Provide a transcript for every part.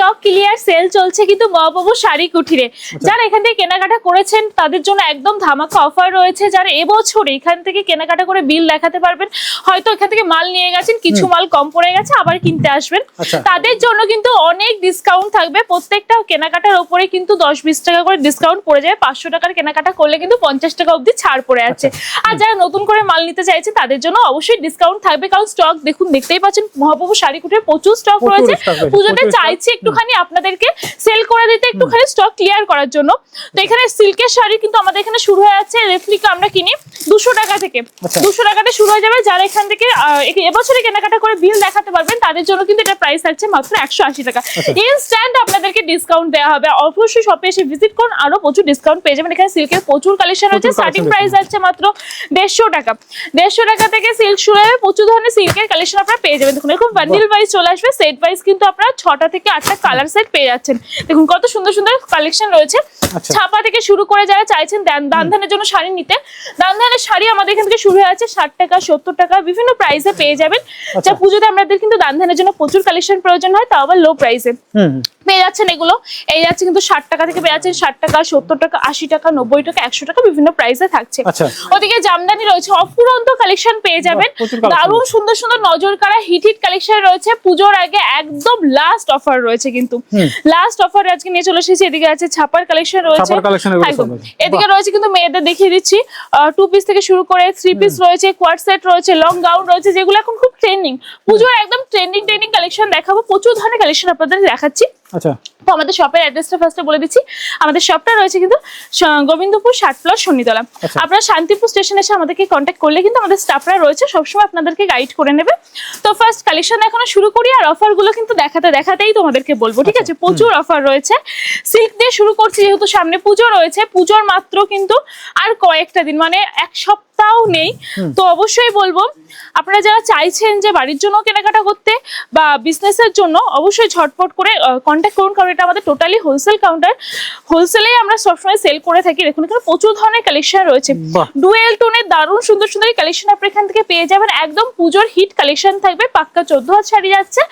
Stock clear sell চলছে কিন্তু মহাবাবু শাড়ি কুঠিরে। যারা এখান থেকে কেনাকাটা করেছেন তাদের জন্য একদম ধামাকা অফার রয়েছে। যারা এবছর এখান থেকে কেনাকাটা করে বিল দেখাতে পারবেন হয়তো এখান থেকে মাল নিয়ে গেছেন কিছু মাল কম পড়ে গেছে আবার কিনতে আসবেন। আচ্ছা। তাদের জন্য কিন্তু অনেক ডিসকাউন্ট থাকবে। প্রত্যেকটা কেনাকাটার উপরে কিন্তু দশ বিশ টাকা করে ডিসকাউন্ট পড়ে যাবে। পাঁচশো টাকার কেনাকাটা করলে কিন্তু পঞ্চাশ টাকা অবধি ছাড় পড়ে আছে। আর যারা নতুন করে মাল নিতে চাইছে তাদের জন্য অবশ্যই ডিসকাউন্ট থাকবে। কারণ স্টক দেখুন দেখতেই পাচ্ছেন মহাপ্রভু শাড়ি কুটির প্রচুর স্টক রয়েছে। পুজোতে প্রচুর stock। একটুখানি আপনাদেরকে সেল করে দিতে একটুখানি স্টক ক্লিয়ার করার জন্য। তো এখানে সিল্কের শাড়ি কিন্তু আমাদের এখানে শুরু হয়ে যাচ্ছে রেপ্লিকা আমরা কিনি দুশো টাকা থেকে। আচ্ছা। দুশো টাকাতে শুরু হয়ে যাবে যারা এখান থেকে এবছরে কেনাকাটা করে বিল দেখাতে পারবেন তাদের জন্য কিন্তু এটা প্রাইস আছে মাত্র একশো আশি টাকা। আচ্ছা। ইনস্ট্যান্ট আপনাদেরকে ডিসকাউন্ট দেওয়া হবে। অবশ্যই শপে এসে ভিজিট করুন আরও প্রচুর ডিসকাউন্ট পেয়ে যাবেন। এখানে সিল্কের প্রচুর কালেকশন রয়েছে স্টার্টিং প্রাইস। যাচ্ছে মাত্র দেড়শো টাকা। দেড়শো টাকা থেকে সিল্ক শুরু হবে প্রচুর ধরনের সিল্কের কালেকশন আপনারা পেয়ে যাবেন। দেখুন এরকম বান্ডিল ওয়াইজ চলে আসবে সেট ওয়াইজ কিন্তু আপনারা ছটা থেকে আটটা কালার সেট পেয়ে যাচ্ছেন দেখুন কত সুন্দর সুন্দর কালেকশন রয়েছে আচ্ছা। ছাপা থেকে শুরু করে যারা চাইছেন দান ধানের জন্য শাড়ি নিতে দান ধানের শাড়ি আমাদের এখান থেকে শুরু হয়ে আছে ষাট টাকা সত্তর টাকা বিভিন্ন প্রাইসে পেয়ে যাবেন আচ্ছা। যা পুজোতে আমাদের কিন্তু দান ধানের জন্য প্রচুর কালেকশন প্রয়োজন হয় তাও আবার লো প্রাইসে। পেয়ে যাচ্ছেন এগুলো। এই যাচ্ছে কিন্তু ষাট টাকা থেকে পেয়ে যাচ্ছেন ষাট টাকা সত্তর টাকা আশি টাকা নব্বই টাকা একশো টাকা বিভিন্ন প্রাইসে থাকছে। আচ্ছা। ওদিকে জামদানি রয়েছে অফুরন্ত কালেকশন পেয়ে যাবেন। দারুণ সুন্দর সুন্দর নজর কাড়া হিট হিট কালেকশন রয়েছে। পুজোর আগে একদম লাস্ট অফার রয়েছে কিন্তু। লাস্ট অফার আজকে নিয়ে চলে এসেছি। এদিকে আছে ছাপার কালেকশন রয়েছে। এদিকে রয়েছে কিন্তু মেয়েদের দেখিয়ে দিচ্ছি। টু পিস থেকে শুরু করে থ্রি পিস রয়েছে কোয়ার সেট রয়েছে লং গাউন রয়েছে যেগুলো এখন খুব ট্রেন্ডিং পুজোর একদম ট্রেন্ডিং ট্রেন্ডিং কালেকশন দেখাবো। প্রচুর ধরনের কালেকশন আপনাদের দেখাচ্ছি। আচ্ছা। তো আমাদের শপের অ্যাড্রেসটা ফার্স্টে বলে দিচ্ছি। আমাদের শপটা রয়েছে কিন্তু গোবিন্দপুর ষাট প্লস শনিতলা আচ্ছা। আপনারা শান্তিপুর স্টেশন এসে আমাদেরকে কন্ট্যাক্ট করলে কিন্তু আমাদের স্টাফরা রয়েছে সবসময় আপনাদেরকে গাইড করে নেবে। তো ফার্স্ট কালেকশন দেখানো শুরু করি আর অফারগুলো কিন্তু দেখাতে দেখাতেই তোমাদেরকে বলব ঠিক আছে? প্রচুর অফার রয়েছে। সিল্ক দিয়ে শুরু করছি যেহেতু সামনে পুজো রয়েছে পুজোর মাত্র কিন্তু আর কয়েকটা দিন মানে এক সপ্তাহ নেই। তো অবশ্যই বলব আপনারা যারা চাইছেন যে বাড়ির জন্য কেনাকাটা করতে বা বিজনেসের জন্য অবশ্যই ঝটপট করে কন্ট্যাক্ট করুন কারণ এটা আমাদের টোটালি হোলসেল কাউন্টার হোলসেলেই আমরা সবসময় সেল করে থাকি। দেখুন এখানে প্রচুর ধরনের কালেকশন রয়েছে। ডুয়েল টোনের দারুণ সুন্দর সুন্দর কালেকশন আপনি এখান থেকে পেয়ে যাবেন। একদম পুজোর হিট কালেকশন থাকবে। পাক্কা চোদ্দ হাত শাড়ি যাচ্ছে।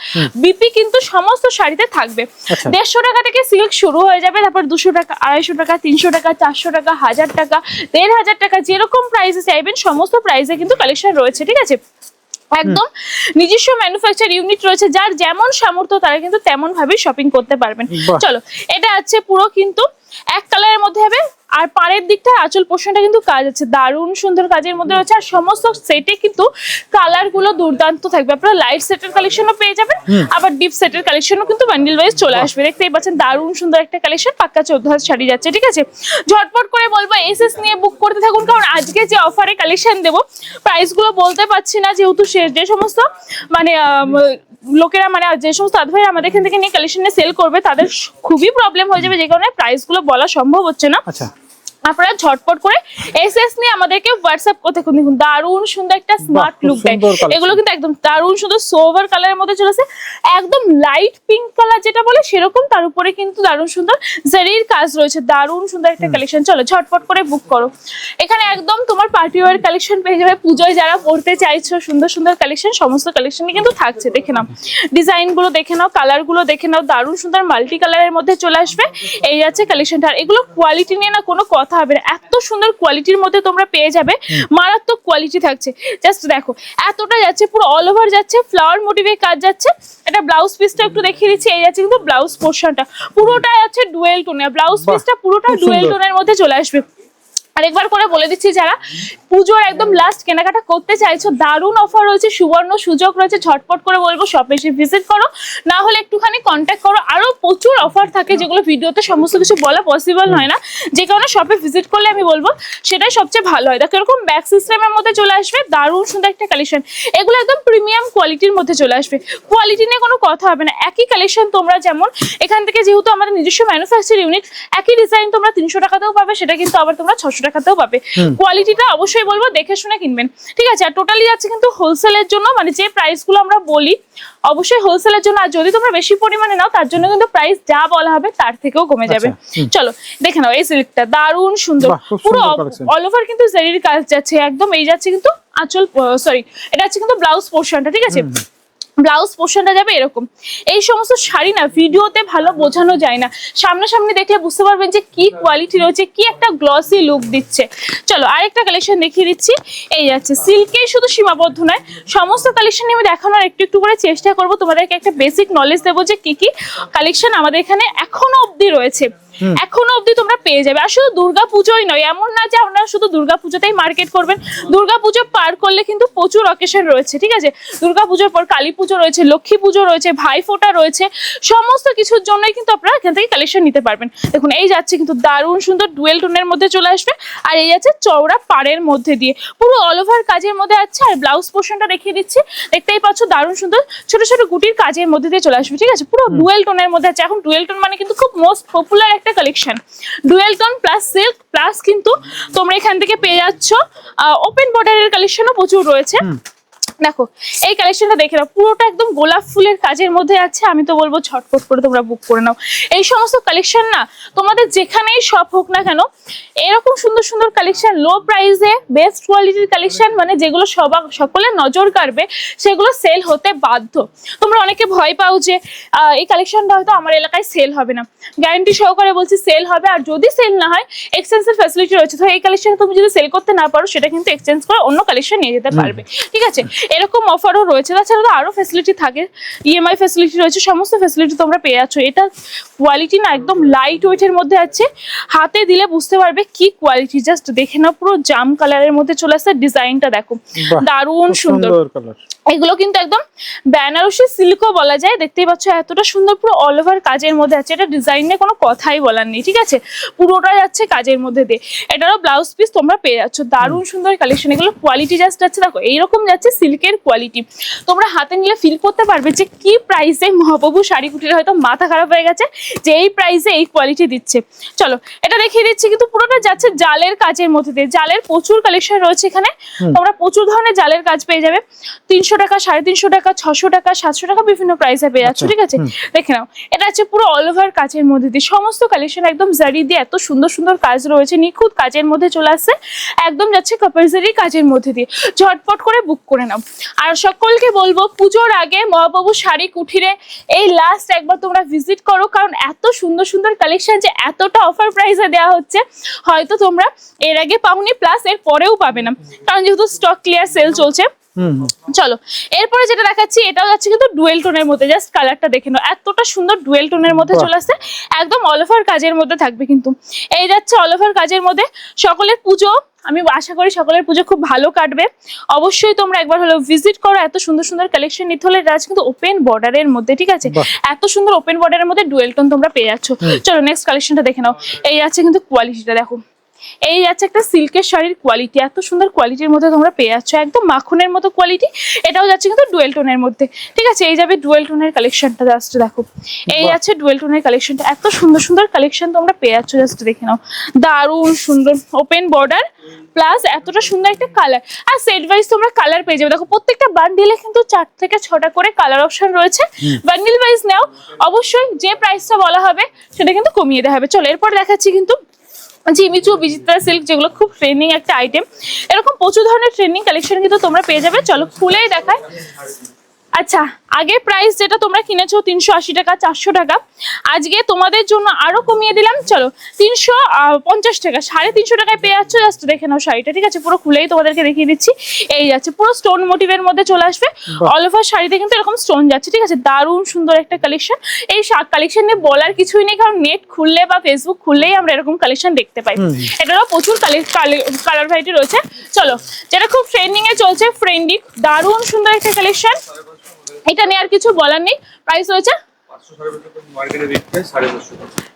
বিপি কিন্তু সমস্ত শাড়িতে থাকবে। আচ্ছা। দেড়শো টাকা থেকে সিল্ক শুরু হয়ে যাবে। তারপর দুশো টাকা আড়াইশো টাকা তিনশো টাকা চারশো টাকা হাজার টাকা দেড় হাজার টাকা যেরকম প্রাইসে চাইবেন সমস্ত প্রাইসে কিন্তু কালেকশন রয়েছে। ঠিক আছে? একদম নিজস্ব ম্যানুফ্যাকচার ইউনিট রয়েছে যার যেমন সামর্থ্য তারা কিন্তু তেমন ভাবে শপিং করতে পারবেন। চলো এটা আছে পুরো কিন্তু এক কালারের মধ্যে হবে আর পাড়ের দিকটা আঁচল পোর্শনটা কিন্তু কাজ আছে। দারুণ সুন্দর কাজের মধ্যে রয়েছে। আর সমস্ত সেটে কিন্তু কালারগুলো দুর্দান্ত থাকবে। আপনারা লাইট সেটের কালেকশনও পেয়ে যাবেন। আবার ডিপ সেটের কালেকশনও কিন্তু বান্ডিল ওয়াইজ চলে আসবে। দেখতেই পাচ্ছেন দারুণ সুন্দর একটা কালেকশন পাক্কা চোদ্দ হাজার শাড়ি যাচ্ছে ঠিক আছে? ঝটপট করে বলব এসএস নিয়ে বুক করতে থাকুন। কারণ আজকে যে অফারে কালেকশন দেবো প্রাইসগুলো বলতে পারছি না। যেহেতু সে- যে সমস্ত মানে লোকেরা মানে যে সমস্ত আধভাই আমাদের এখান থেকে নিয়ে কালেকশনে সেল করবে তাদের খুবই প্রবলেম হয়ে যাবে। যে কারণে প্রাইসগুলো বলা সম্ভব হচ্ছে না। আচ্ছা। আপনারা ঝটপট করে এসএস নিয়ে আমাদেরকে হোয়াটসঅ্যাপ করতে দেখুন দারুণ সুন্দর একটা স্মার্ট লুক দেয়। এগুলো কিন্তু একদম দারুণ সুন্দর সোভার কালারের মধ্যে চলেছে। একদম লাইট পিঙ্ক কালার যেটা বলে সেরকম তার উপরে কিন্তু দারুণ সুন্দর জারির কাজ রয়েছে। দারুণ সুন্দর একটা কালেকশন চলো। ঝটপট করে বুক করো। এখানে একদম তোমার পার্টি ওয়ার কালেকশন পেয়ে যাবে। পুজোয় যারা পড়তে চাইছো সুন্দর সুন্দর কালেকশন সমস্ত কালেকশনই কিন্তু থাকছে। দেখে নাও। ডিজাইনগুলো দেখে নাও কালারগুলো দেখে নাও। দারুণ সুন্দর মাল্টি কালারের মধ্যে চলে আসবে। এই যাচ্ছে কালেকশনটা আর এগুলো কোয়ালিটি নিয়ে না কোনো কথা হবে না। এত সুন্দর কোয়ালিটির মধ্যে তোমরা পেয়ে যাবে। মারাত্মক কোয়ালিটি থাকছে। জাস্ট দেখো এতটা যাচ্ছে পুরো অল ওভার যাচ্ছে ফ্লাওয়ার মোটিভে কাজ যাচ্ছে। এটা ব্লাউজ পিসটা একটু দেখিয়ে দিচ্ছি এই যাচ্ছে কিন্তু ব্লাউজ পোর্শনটা পুরোটা যাচ্ছে ডুয়েল টোনে ব্লাউজ পিসটা পুরোটা ডুয়েল টোনের মধ্যে চলে আসবে। আরেকবার করে বলে দিচ্ছি যারা, পুজোর একদম লাস্ট কেনাকাটা করতে চাইছো, দারুণ অফার রয়েছে, সুবর্ণ সুযোগ রয়েছে, ঝটপট করে বলব শপে এসে ভিজিট করো। না হলে একটুখানি কন্ট্যাক্ট করো, আরও প্রচুর অফার থাকে যেগুলো ভিডিওতে সমস্ত কিছু বলা পসিবল হয় না। যে কারণে শপে ভিজিট করলে আমি বলব, সেটাই সবচেয়ে ভালো হয়। দেখো এরকম ব্যাক সিস্টেমের মধ্যে চলে আসবে, দারুণ সুন্দর একটা কালেকশন এগুলো একদম প্রিমিয়াম কোয়ালিটির মধ্যে চলে আসবে। কোয়ালিটি নিয়ে কোনো কথা হবে না, একই কালেকশন তোমরা যেমন, এখান থেকে যেহেতু আমাদের নিজস্ব ম্যানুফ্যাকচার ইউনিট একই ডিজাইন তোমরা তিনশো টাকাতেও পাবে, সেটা কিন্তু আবার তোমরা ছশো টাকাতেও পাবে। কোয়ালিটিটা অবশ্যই বলব দেখে শুনে কিনবেন। ঠিক আছে আর টোটালি যাচ্ছে কিন্তু হোলসেলের জন্য মানে যে প্রাইসগুলো আমরা বলি অবশ্যই হোলসেলের জন্য আর যদি তোমরা বেশি পরিমাণে নাও তার জন্য কিন্তু প্রাইস যা বলা হবে তার থেকেও কমে যাবে। আচ্ছা, চলো দেখে নাও এই সিল্কটা দারুণ সুন্দর। পুরো অল ওভার কিন্তু জেরির কাজ যাচ্ছে একদম এই যাচ্ছে কিন্তু আঁচল সরি এটা হচ্ছে কিন্তু ব্লাউজ পোর্শনটা ঠিক আছে? ব্লাউজ পোর্শনটা যাবে এরকম। এই সমস্ত শাড়ি না, ভিডিওতে ভালো বোঝানো যায় না। সামনাসামনি দেখলে বুঝতে পারবেন যে কি কোয়ালিটি রয়েছে, কি একটা গ্লসি লুক দিচ্ছে। চলো আরেকটা কালেকশন দেখিয়ে দিচ্ছি। এই যাচ্ছে সিল্কেই শুধু সীমাবদ্ধ নয়, সমস্ত কালেকশন আমি দেখানোর একটু একটু করে চেষ্টা করব। তোমাদেরকে একটা বেসিক নলেজ দেবো যে কি কি কালেকশন আমাদের এখানে এখনও অবধি রয়েছে। এখনও অবধি তোমরা পেয়ে যাবে। আর শুধু দুর্গা পুজোই নয় এমন না যে আপনারা শুধু দুর্গা পুজোতেই মার্কেট করবেন। দুর্গা পুজো পার করলে কিন্তু প্রচুর অকেশন রয়েছে ঠিক আছে? দুর্গা পুজোর পর কালী পুজো রয়েছে লক্ষ্মী পুজো রয়েছে ভাইফোঁটা রয়েছে সমস্ত কিছুর জন্যই কিন্তু আপনারা এখান থেকে কালেকশন নিতে পারবেন। দেখুন এই যাচ্ছে কিন্তু দারুণ সুন্দর ডুয়েল টোনের মধ্যে চলে আসবে আর এই যাচ্ছে চওড়া পাড়ের মধ্যে দিয়ে। পুরো অল ওভার কাজের মধ্যে আছে আর ব্লাউজ পোর্শনটা দেখিয়ে দিচ্ছি। দেখতেই পাচ্ছ দারুণ সুন্দর ছোট ছোট গুটির কাজের মধ্যে দিয়ে চলে আসবে ঠিক আছে? পুরো ডুয়েল টোনের মধ্যে আছে। এখন ডুয়েল টোন মানে কিন্তু খুব মোস্ট পপুলার একটা collection dual tone plus silk plus কিন্তু তোমরা এখান থেকে পেয়ে যাচ্ছ ওপেন বর্ডারের কালেকশনও প্রচুর রয়েছে। দেখো এই কালেকশনটা দেখে নাও পুরোটা একদম গোলাপ ফুলের কাজের মধ্যে আছে আমি তো বলব ছটফট করে তোমরা বুক করে নাও। এই সমস্ত কালেকশন না তোমাদের যেখানেই শপ হোক না কেন এরকম সুন্দর সুন্দর কালেকশন লো প্রাইসে বেস্ট কোয়ালিটির কালেকশন মানে যেগুলো সবা সকলের নজর কাড়বে সেগুলো সেল হতে বাধ্য। তোমরা অনেকে ভয় পাও যে এই কালেকশনটা হয়তো আমার এলাকায় সেল হবে না। গ্যারান্টি সহকারে বলছি সেল হবে আর যদি সেল না হয় এক্সচেঞ্জের ফ্যাসিলিটি রয়েছে। তো এই কালেকশন তুমি যদি সেল করতে না পারো সেটা কিন্তু এক্সচেঞ্জ করে অন্য কালেকশন নিয়ে যেতে পারবে। ঠিক আছে? এরকম অফারও রয়েছে। তাছাড়া তো আরও ফ্যাসিলিটি থাকে। ইএমআই ফ্যাসিলিটি রয়েছে সমস্ত ফ্যাসিলিটি তোমরা পেয়ে যাচ্ছ। এটা কোয়ালিটি না একদম লাইট ওয়েটের মধ্যে আছে। হাতে দিলে বুঝতে পারবে কি কোয়ালিটি জাস্ট দেখে নাও পুরো জাম কালারের মধ্যে চলে আসছে ডিজাইনটা দেখো। দারুণ সুন্দর। এগুলো কিন্তু একদম বেনারসি সিল্কও বলা যায়। দেখতেই পাচ্ছ এতটা সুন্দর পুরো অল ওভার কাজের মধ্যে আছে। এটা ডিজাইন নিয়ে কোনো কথাই বলার নেই ঠিক আছে? পুরোটা যাচ্ছে কাজের মধ্যে দিয়ে। এটারও ব্লাউজ পিস তোমরা পেয়ে যাচ্ছ। দারুণ সুন্দর কালেকশন এগুলো কোয়ালিটি জাস্ট আছে। দেখো এইরকম যাচ্ছে সিল্কের কোয়ালিটি তোমরা হাতে নিলে ফিল করতে পারবে যে কি প্রাইসে মহাপ্রভু শাড়ি কুটির হয়তো মাথা খারাপ হয়ে গেছে যে এই প্রাইসে এই কোয়ালিটি দিচ্ছে। চলো এটা দেখিয়ে দিচ্ছি কিন্তু পুরোটা যাচ্ছে জালের কাজের মধ্যে দিয়ে। জালের প্রচুর কালেকশন রয়েছে এখানে। তোমরা প্রচুর ধরনের জালের কাজ পেয়ে যাবে। তিনশো টাকা সাড়ে তিনশো টাকা ছশো টাকা সাতশো টাকা বিভিন্ন প্রাইসে পেয়ে যাচ্ছ আচ্ছা, ঠিক আছে? দেখে নাও এটা হচ্ছে পুরো অল ওভার কাজের মধ্যে দিয়ে। সমস্ত কালেকশন একদম জারি দিয়ে এত সুন্দর সুন্দর কাজ রয়েছে নিখুঁত কাজের মধ্যে চলে আসছে। একদম যাচ্ছে কাপারজারি কাজের মধ্যে দিয়ে। ঝটপট করে বুক করে নাও। আর সকলকে বলব পুজোর আগে মহাবাবু শাড়ি কুঠিরে এই লাস্ট একবার তোমরা ভিজিট করো কারণ এত সুন্দর সুন্দর কালেকশন যে এতটা অফার প্রাইসে দেওয়া হচ্ছে হয়তো তোমরা এর আগে পাওনি প্লাস এর পরেও পাবে না। কারণ যেহেতু স্টক ক্লিয়ার সেল চলছে। চলো এরপরে যেটা দেখাচ্ছি এটাও যাচ্ছে কিন্তু ডুয়েল টোনের মধ্যে জাস্ট কালারটা দেখে নাও। এতটা সুন্দর ডুয়েল টোনের মধ্যে চলে আসছে একদম অল ওভার কাজের মধ্যে থাকবে কিন্তু। এই যাচ্ছে অল ওভার কাজের মধ্যে সকলের পুজো আমি আশা করি সকলের পুজো খুব ভালো কাটবে। অবশ্যই তোমরা একবার হলো ভিজিট করো এত সুন্দর সুন্দর কালেকশন নিতে হলে এটা আছে কিন্তু ওপেন বর্ডারের মধ্যে ঠিক আছে? এত সুন্দর ওপেন বর্ডারের মধ্যে ডুয়েল টোন তোমরা পেয়ে যাচ্ছ। চলো নেক্সট কালেকশনটা দেখে নাও। এই আছে কিন্তু কোয়ালিটিটা দেখো। এই যাচ্ছে একটা সিল্কের শাড়ির কোয়ালিটি এত সুন্দর কোয়ালিটির মধ্যে তোমরা পেয়ে যাচ্ছ একদম মাখনের মতো কোয়ালিটি এটাও যাচ্ছে কিন্তু ডুয়েল টোনের মধ্যে। ঠিক আছে এই যাবে ডুয়েল টোনের কালেকশনটা জাস্ট দেখো। এই। আছে ডুয়েল টোনের কালেকশনটা এত সুন্দর সুন্দর কালেকশন তোমরা পেয়ে যাচ্ছ জাস্ট দেখে নাও। দারুণ সুন্দর ওপেন বর্ডার প্লাস এতটা সুন্দর একটা কালার আর সেট ওয়াইজ তোমরা কালার পেয়ে যাবে। দেখো প্রত্যেকটা বান্ডিলে কিন্তু চার থেকে ছটা করে কালার অপশন রয়েছে। বান্ডিল ওয়াইজ নাও অবশ্যই যে প্রাইসটা বলা হবে সেটা কিন্তু কমিয়ে দেওয়া হবে। চলো এরপর দেখাচ্ছি কিন্তু জিমিচু বিচিত্রা সিল্ক যেগুলো খুব ট্রেন্ডিং একটা আইটেম এরকম প্রচুর ধরনের ট্রেন্ডিং কালেকশন কিন্তু তোমরা পেয়ে যাবে। চলো, খুলেই দেখায় আচ্ছা আগের প্রাইস যেটা তোমরা কিনেছো তিনশো আশি টাকা চারশো টাকা আজকে তোমাদের জন্য আরও কমিয়ে দিলাম। চলো তিনশো পঞ্চাশ টাকা সাড়ে তিনশো টাকায় পেয়ে যাচ্ছ জাস্ট দেখে নাও শাড়িটা ঠিক আছে? পুরো খুলেই তোমাদেরকে দেখিয়ে দিচ্ছি। এই যাচ্ছে পুরো স্টোন মোটিভের মধ্যে চলে আসবে। অল ওভার শাড়িতে কিন্তু এরকম স্টোন যাচ্ছে ঠিক আছে? দারুণ সুন্দর একটা কালেকশন এই কালেকশন নিয়ে বলার কিছুই নেই কারণ নেট খুললে বা ফেসবুক খুললেই আমরা এরকম কালেকশন দেখতে পাই। এটারও প্রচুর কালার ভ্যারাইটি রয়েছে। চলো যেটা খুব ট্রেন্ডিং এ চলছে ফ্রেন্ডি দারুণ সুন্দর একটা কালেকশন এটা নিয়ে আর কিছু বলার নেই। প্রাইস পাঁচশো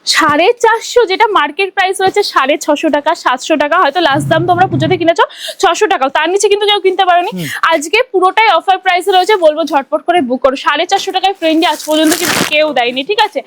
সাড়ে চারশো যেটা মার্কেট প্রাইস রয়েছে সাড়ে ছশো টাকা সাতশো টাকা। হয়তো লাস্ট দাম তোমরা পুজোতে কিনেছো ছশো টাকা। তার নিচে কিন্তু কেউ কিনতে পারোনি। আজকে পুরোটাই অফার প্রাইসে রয়েছে বলব ঝটপট করে বুক করো। সাড়ে চারশো টাকায় ফ্রেন্ডে আজ পর্যন্ত কিন্তু কেউ দেয়নি ঠিক আছে?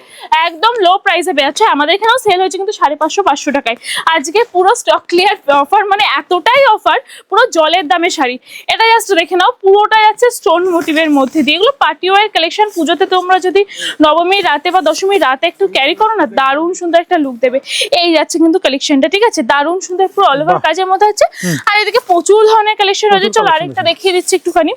একদম লো প্রাইসে বেরোচ্ছে আমাদের এখানেও সেল হয়েছে কিন্তু সাড়ে পাঁচশো পাঁচশো টাকায়। আজকে পুরো স্টক ক্লিয়ার অফার মানে এতটাই অফার পুরো জলের দামে শাড়ি। এটা জাস্ট দেখে নাও পুরোটাই আছে স্টোন মোটিভের মধ্যে দিয়ে। এগুলো পার্টি ওয়ার কালেকশন পুজোতে তোমরা যদি নবমী রাতে বা দশমী রাতে একটু ক্যারি করো না দারুণ সুন্দর একটা লুক দেবে। এই যাচ্ছে কিন্তু কালেকশনটা ঠিক আছে? দারুণ সুন্দর পুরো অল ওভার কাজের মধ্যে আছে আর এদিকে প্রচুর ধরনের কালেকশন রয়েছে। চলো আরেকটা দেখিয়ে দিচ্ছি একটুখানি।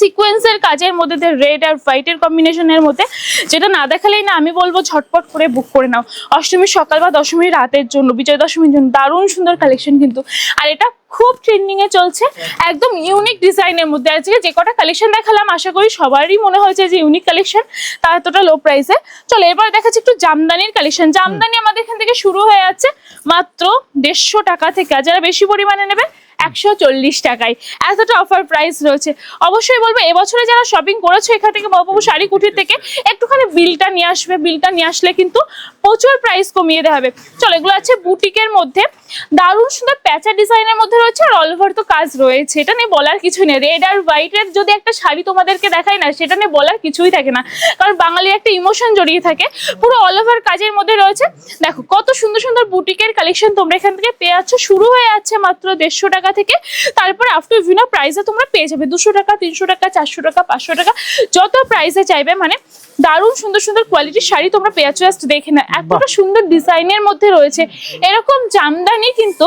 সিকোয়েন্সের কাজের মধ্যে রেড আর হোয়াইটের কম্বিনেশনের মধ্যে, যেটা না দেখালেই না আমি বলব ঝটপট করে বুক করে নাও। অষ্টমীর সকাল বা দশমীর রাতের জন্য, বিজয় দশমীর জন্য দারুণ সুন্দর কালেকশন কিন্তু। আর এটা খুব ট্রেন্ডিং এ চলছে, একদম ইউনিক ডিজাইনের মধ্যে। আজকে যে কটা কালেকশন দেখালাম, আশা করি সবারই মনে হয়েছে যে ইউনিক কালেকশন তা এতটা লো প্রাইসে চলো, এবার দেখাচ্ছি একটু জামদানির কালেকশন জামদানি আমাদের এখান থেকে শুরু হয়ে যাচ্ছে মাত্র দেড়শো টাকা থেকে। যারা বেশি পরিমাণে নেবে একশো চল্লিশ টাকায়। এতটা অফার প্রাইস রয়েছে। অবশ্যই বলব, এবছরে যারা শপিং করেছ, এখান থেকে মহাপ্রভু শাড়ি কুটির থেকে একটুখানি বিলটা নিয়ে আসবে। বিলটা নিয়ে আসলে কিন্তু প্রচুর প্রাইস কমিয়ে দেওয়া হবে। চলো, এগুলো আছে বুটিকের মধ্যে। দারুণ সুন্দর প্যাচা ডিজাইনের মধ্যে রয়েছে আর অল ওভার তো কাজ রয়েছে। এটা নিয়ে বলার কিছু নেই। রেড আর হোয়াইটের যদি একটা শাড়ি তোমাদেরকে দেখাই না, সেটা নিয়ে বলার কিছুই থাকে না। কারণ বাঙালির একটা ইমোশন জড়িয়ে থাকে। পুরো অল ওভার কাজের মধ্যে রয়েছে। দেখো, কত সুন্দর সুন্দর বুটিকের কালেকশন তোমরা এখান থেকে পেয়ে যাচ্ছ। শুরু হয়ে যাচ্ছে মাত্র দেড়শো টাকা থেকে, তারপর আফটার বিভিন্ন প্রাইসে তোমরা পেয়ে যাবে। দুশো টাকা, তিনশো টাকা, চারশো টাকা, পাঁচশো টাকা, যত প্রাইসে চাইবে মানে দারুণ সুন্দর সুন্দর কোয়ালিটির শাড়ি তোমরা পেয়ে যাচ্ছ জাস্ট দেখে না এতটা সুন্দর ডিজাইনের মধ্যে রয়েছে। এরকম জামদানি কিন্তু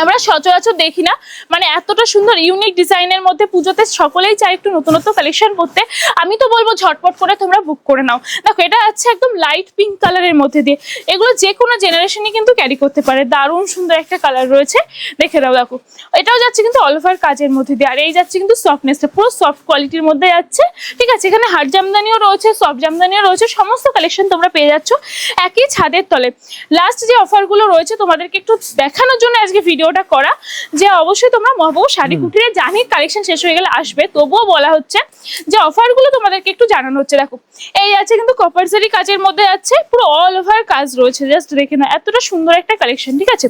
আমরা সচরাচর দেখি না। মানে এতটা সুন্দর ইউনিক ডিজাইনের মধ্যে পুজোতে সকলেই চায় একটু নতুনত্ব কালেকশন করতে। আমি তো বলব ঝটপট করে তোমরা বুক করে নাও। দেখো এটা আছে একদম লাইট পিঙ্ক কালারের মধ্যে দিয়ে। এগুলো যে কোনো জেনারেশনই কিন্তু ক্যারি করতে পারে। দারুণ সুন্দর একটা কালার রয়েছে। দেখে দাও দেখো। এটাও যাচ্ছে কিন্তু অল ওভার কাজের মধ্যে দিয়ে। আর এই যাচ্ছে কিন্তু সফটনেসটা পুরো সফট কোয়ালিটির মধ্যে যাচ্ছে। ঠিক আছে এখানে হার্ড জামদানিও রয়েছে। সফট জামদানিও রয়েছে সমস্ত কালেকশন তোমরা পেয়ে যাচ্ছ একই ছাদের তলে। লাস্ট যে অফারগুলো রয়েছে তোমাদেরকে একটু দেখানোর জন্য আজকে ভিডিওটা করা যে অবশ্যই তোমরা মহাবু শাড়ি কুটিরে জানি কালেকশন শেষ হয়ে গেলে আসবে তবুও বলা হচ্ছে যে অফারগুলো তোমাদেরকে একটু জানানো হচ্ছে। দেখো এই আছে কিন্তু কপারসারি কাজের মধ্যে আছে পুরো অল ওভার কাজ রয়েছে জাস্ট দেখে না এতটা সুন্দর একটা কালেকশন ঠিক আছে?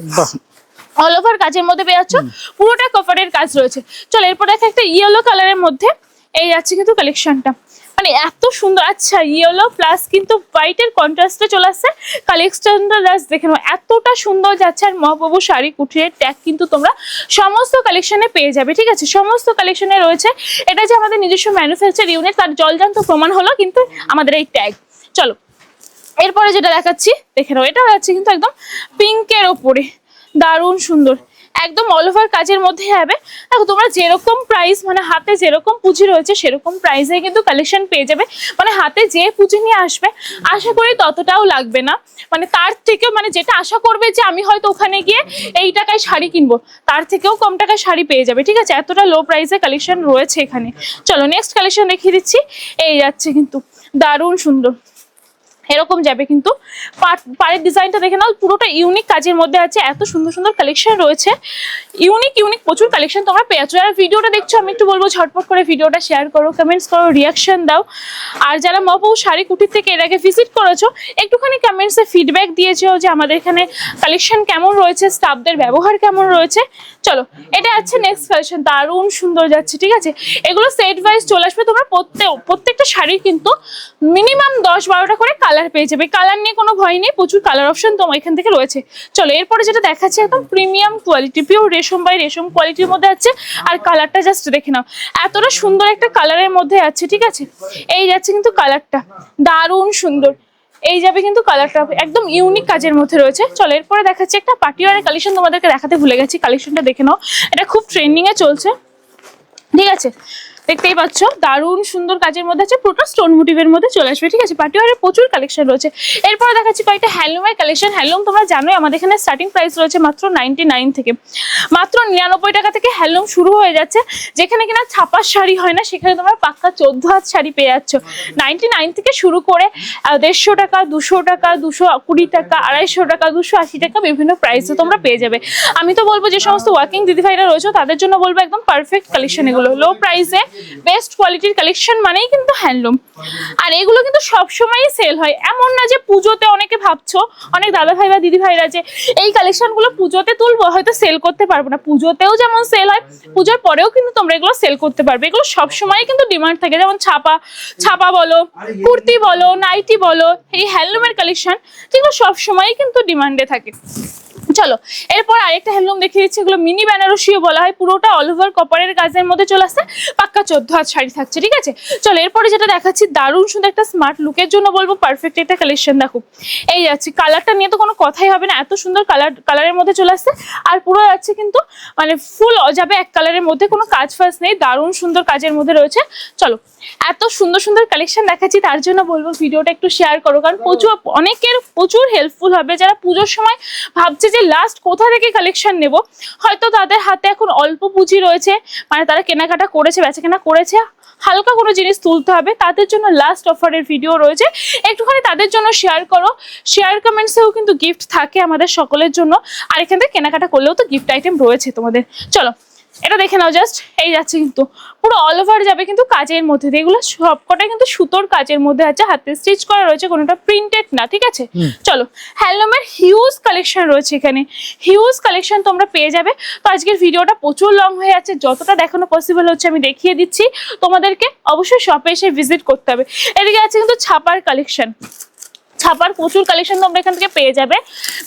অল ওভার কাজের মধ্যে পেয়ে যাচ্ছ পুরোটা কভারের কাজ রয়েছে। চলো এরপর দেখো একটা ইয়েলো কালারের মধ্যে এই যাচ্ছে কিন্তু কালেকশনটা মানে এত সুন্দর আচ্ছা ইয়েলো প্লাস কিন্তু হোয়াইটের কন্ট্রাস্টে চলে আসছে। কালেকশনটা জাস্ট দেখে নাও, এতটা সুন্দর যাচ্ছে। আর মহাপ্রভু শাড়ি কুঠিরের ট্যাগ কিন্তু তোমরা সমস্ত কালেকশনে পেয়ে যাবে, ঠিক আছে? সমস্ত কালেকশনে রয়েছে। এটা যে আমাদের নিজস্ব ম্যানুফ্যাকচার ইউনিট তার জলজান্ত প্রমাণ হলো কিন্তু আমাদের এই ট্যাগ চলো, এরপরে যেটা দেখাচ্ছি, দেখে নাও, এটাও যাচ্ছে কিন্তু একদম পিঙ্কের ওপরে। দারুণ সুন্দর। একদম অল ওভার কাজের মধ্যে হবে। দেখো, তোমরা যেরকম প্রাইস মানে হাতে যেরকম পুঁজি রয়েছে, সেরকম প্রাইসে কিন্তু কালেকশন পেয়ে যাবে। মানে হাতে যে পুঁজি নিয়ে আসবে, আশা করি ততটাও লাগবে না। মানে তার থেকেও মানে যেটা আশা করবে যে আমি হয়তো ওখানে গিয়ে এই টাকায় শাড়ি কিনবো, তার থেকেও কম টাকায় শাড়ি পেয়ে যাবে, ঠিক আছে? এতটা লো প্রাইসে কালেকশন রয়েছে এখানে। চলো নেক্সট কালেকশন দেখিয়ে দিচ্ছি। এই যাচ্ছে কিন্তু দারুণ সুন্দর। এরকম যাবে কিন্তু পাড়ের ডিজাইনটা দেখে নাও, পুরোটা ইউনিক কাজের মধ্যে আছে, এত সুন্দর সুন্দর কালেকশন রয়েছে। ইউনিক ইউনিক প্রচুর কালেকশন তোমরা পেয়ে যাচ্ছ যারা ভিডিওটা দেখছ, আমি একটু বলব, ঝটপট করে ভিডিওটা শেয়ার করো কমেন্টস করো রিয়াকশন দাও। আর যারা মহাপ্রভু শাড়ি কুটির থেকে এর আগে ভিজিট করেছ, একটুখানি কমেন্টসে ফিডব্যাক দিয়েছ যে আমাদের এখানে কালেকশন কেমন রয়েছে স্টাফদের ব্যবহার কেমন রয়েছে। চলো, এটা আছে নেক্সট কালেকশন দারুণ সুন্দর যাচ্ছে, ঠিক আছে? এগুলো সেট ওয়াইজ চলে আসবে, তোমরা প্রত্যেক, প্রত্যেকটা শাড়ির কিন্তু মিনিমাম দশ বারোটা করে কালার পেয়ে যাবে। কালার নিয়ে কোনো ভয় নেই, প্রচুর কালার অপশন তোমার এখান থেকে রয়েছে। চলো, এরপরে যেটা দেখাচ্ছে একদম প্রিমিয়াম কোয়ালিটি পিওর রেশম বাই রেশম কোয়ালিটির মধ্যে আছে। আর কালারটা জাস্ট দেখে নাও। এতটা সুন্দর একটা কালারের মধ্যে আছে, ঠিক আছে? এই যাচ্ছে কিন্তু কালারটা দারুণ সুন্দর। এই যাবে কিন্তু কালারটা একদম ইউনিক কাজের মধ্যে রয়েছে। চলো, এরপরে দেখাচ্ছি একটা পার্টিওয়ারের কালেকশন তোমাদেরকে দেখাতে ভুলে গেছি। কালেকশনটা দেখে নাও। এটা খুব ট্রেন্ডিং এ চলছে। ঠিক আছে? দেখতেই পাচ্ছ, দারুণ সুন্দর কাজের মধ্যে আছে, পুরোটা স্টোন মোটিভের মধ্যে চলে আসবে, ঠিক আছে? পার্টিওয়ারের প্রচুর কালেকশন রয়েছে। এরপরে দেখাচ্ছি কয়েকটা হ্যান্ডলুমের কালেকশন হ্যান্ডলুম তোমরা জানোই, আমাদের এখানে স্টার্টিং প্রাইস রয়েছে মাত্র নাইনটি নাইন থেকে। মাত্র নিরানব্বই টাকা থেকে হ্যান্ডলুম শুরু হয়ে যাচ্ছে। যেখানে কিনা ছাপার শাড়ি হয় না, সেখানে তোমরা পাক্কা চোদ্দ হাত শাড়ি পেয়ে যাচ্ছ। নাইনটি নাইন থেকে শুরু করে দেড়শো টাকা, দুশো টাকা, দুশো কুড়ি টাকা, আড়াইশো টাকা, দুশো আশি টাকা বিভিন্ন প্রাইসে তোমরা পেয়ে যাবে। আমি তো বলব যে সমস্ত ওয়ার্কিং দিদিভাইরা রয়েছে, তাদের জন্য বলব একদম পারফেক্ট কালেকশন এগুলো। লো প্রাইসে বেস্ট কোয়ালিটির কালেকশন মানেই কিন্তু হ্যান্ডলুম আর এগুলো কিন্তু সবসময়ই সেল হয়। এমন না যে পুজোতে অনেকে ভাবছ অনেক দাদা ভাই বা দিদি ভাইরা যে এই কালেকশনগুলো পুজোতে তুলবো হয়তো সেল করতে পারব না। পুজোতেও যেমন সেল হয় পুজোর পরেও কিন্তু তোমরা এগুলো সেল করতে পারবে। এগুলো সবসময় কিন্তু ডিমান্ড থাকে। যেমন ছাপা ছাপা বলো কুর্তি বলো নাইটি বলো এই হ্যান্ডলুমের কালেকশন যেগুলো সবসময়ই কিন্তু ডিমান্ডে থাকে। চলো, এরপর আরেকটা হ্যান্ডলুম দেখিয়ে দিচ্ছি, এগুলো মিনি বেনারসিও বলা হয়, পুরোটা অল ওভার কপারের কাজের মধ্যে চলে আসছে, পাক্কা চোদ্দ হাত শাড়ি থাকছে, ঠিক আছে? চলো, এরপরে যেটা দেখাচ্ছি, দারুণ সুন্দর একটা স্মার্ট লুকের জন্য বলব পারফেক্ট একটা কালেকশন দেখো। এই যাচ্ছে কালারটা নিয়ে তো কোনো কথাই হবে না, এত সুন্দর কালার কালারের মধ্যে চলে আসছে, আর পুরো যাচ্ছে কিন্তু মানে ফুল যাবে এক কালারের মধ্যে কোনো কাজ ফাজ নেই, দারুণ সুন্দর কাজের মধ্যে রয়েছে। চলো, এত সুন্দর সুন্দর কালেকশন দেখাচ্ছি, তার জন্য বলব ভিডিওটা একটু শেয়ার করো, কারণ প্রচুর, অনেকের প্রচুর হেল্পফুল হবে, যারা পুজোর সময় ভাবছে যে লাস্ট কোথা থেকে কালেকশন নেব? হয়তো তাদের হাতে এখন অল্প পুঁজি রয়েছে মানে তারা কেনাকাটা করেছে, বেচাকেনা করেছে, হালকা কোনো জিনিস তুলতে হবে, তাদের জন্য লাস্ট অফারের ভিডিও রয়েছে। একটুখানি তাদের জন্য শেয়ার করো শেয়ার কমেন্টসেও কিন্তু গিফট থাকে আমাদের সকলের জন্য, আর এখান থেকে কেনাকাটা করলেও তো গিফট আইটেম রয়েছে তোমাদের। চলো এটা দেখে নাও জাস্ট এই যাচ্ছে কিন্তু। পুরো অল ওভার যাবে কিন্তু কাজের মধ্যে দিয়ে। এগুলো সবকটাই কিন্তু সুতোর কাজের মধ্যে আছে হাতে স্টিচ করা রয়েছে কোনোটা প্রিন্টেড না ঠিক আছে? চলো হ্যান্ডলুমের হিউজ কালেকশন রয়েছে এখানে। হিউজ কালেকশন তোমরা পেয়ে যাবে। তো আজকের ভিডিওটা প্রচুর লং হয়ে যাচ্ছে যতটা দেখানো পসিবল হচ্ছে আমি দেখিয়ে দিচ্ছি। তোমাদেরকে অবশ্যই শপে এসে ভিজিট করতে হবে। এদিকে আছে কিন্তু ছাপার কালেকশন ছাপার প্রচুর কালেকশন তোমরা এখান থেকে পেয়ে যাবে।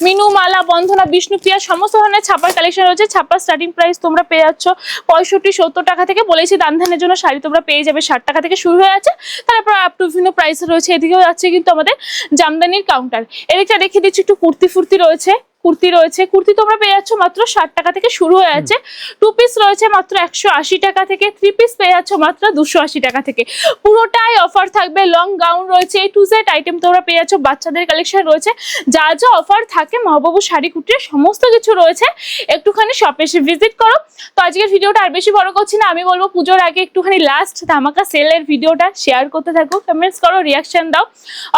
মিনু, মালা বন্ধনা বিষ্ণুপ্রিয়া সমস্ত ধরনের ছাপার কালেকশন রয়েছে। ছাপার স্টার্টিং প্রাইস তোমরা পেয়ে যাচ্ছ পঁয়ষট্টি, সত্তর টাকা থেকে বলেছি দানধানের জন্য শাড়ি তোমরা পেয়ে যাবে। ষাট টাকা থেকে শুরু হয়ে আছে। তারপর আপ টু বিভিন্ন প্রাইস রয়েছে। এদিকেও যাচ্ছে কিন্তু আমাদের জামদানির কাউন্টার এদিকটা রেখে দিচ্ছি, একটু কুর্তি ফুর্তি রয়েছে। কুর্তি রয়েছে। কুর্তি তোমরা পেয়ে যাচ্ছ মাত্র ষাট টাকা থেকে শুরু হয়ে যাচ্ছে টু পিস রয়েছে মাত্র একশো আশি টাকা থেকে থ্রি পিস পেয়ে যাচ্ছ মাত্র দুশো আশি টাকা থেকে। পুরোটাই অফার থাকবে লং গাউন রয়েছে এই টু সেট আইটেম তোমরা পেয়ে যাচ্ছ বাচ্চাদের কালেকশন রয়েছে। যা যা অফার থাকে মহাবাবু শাড়ি কুটির সমস্ত কিছু রয়েছে একটুখানি শপে এসে ভিজিট করো। তো আজকের ভিডিওটা আর বেশি বড় করছি না আমি বলব পুজোর আগে একটুখানি লাস্ট ধামাকা সেলের ভিডিওটা শেয়ার করতে থাকো কমেন্টস করো রিয়াকশন দাও।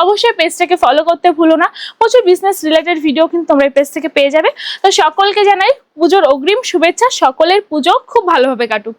অবশ্যই পেজটাকে ফলো করতে ভুলো না। প্রচুর বিজনেস রিলেটেড ভিডিও কিন্তু তোমরা এই পেজ থেকে পেয়ে যাবে। তো সকলকে জানাই পুজোর অগ্রিম শুভেচ্ছা। সকলের পুজো খুব ভালোভাবে কাটুক।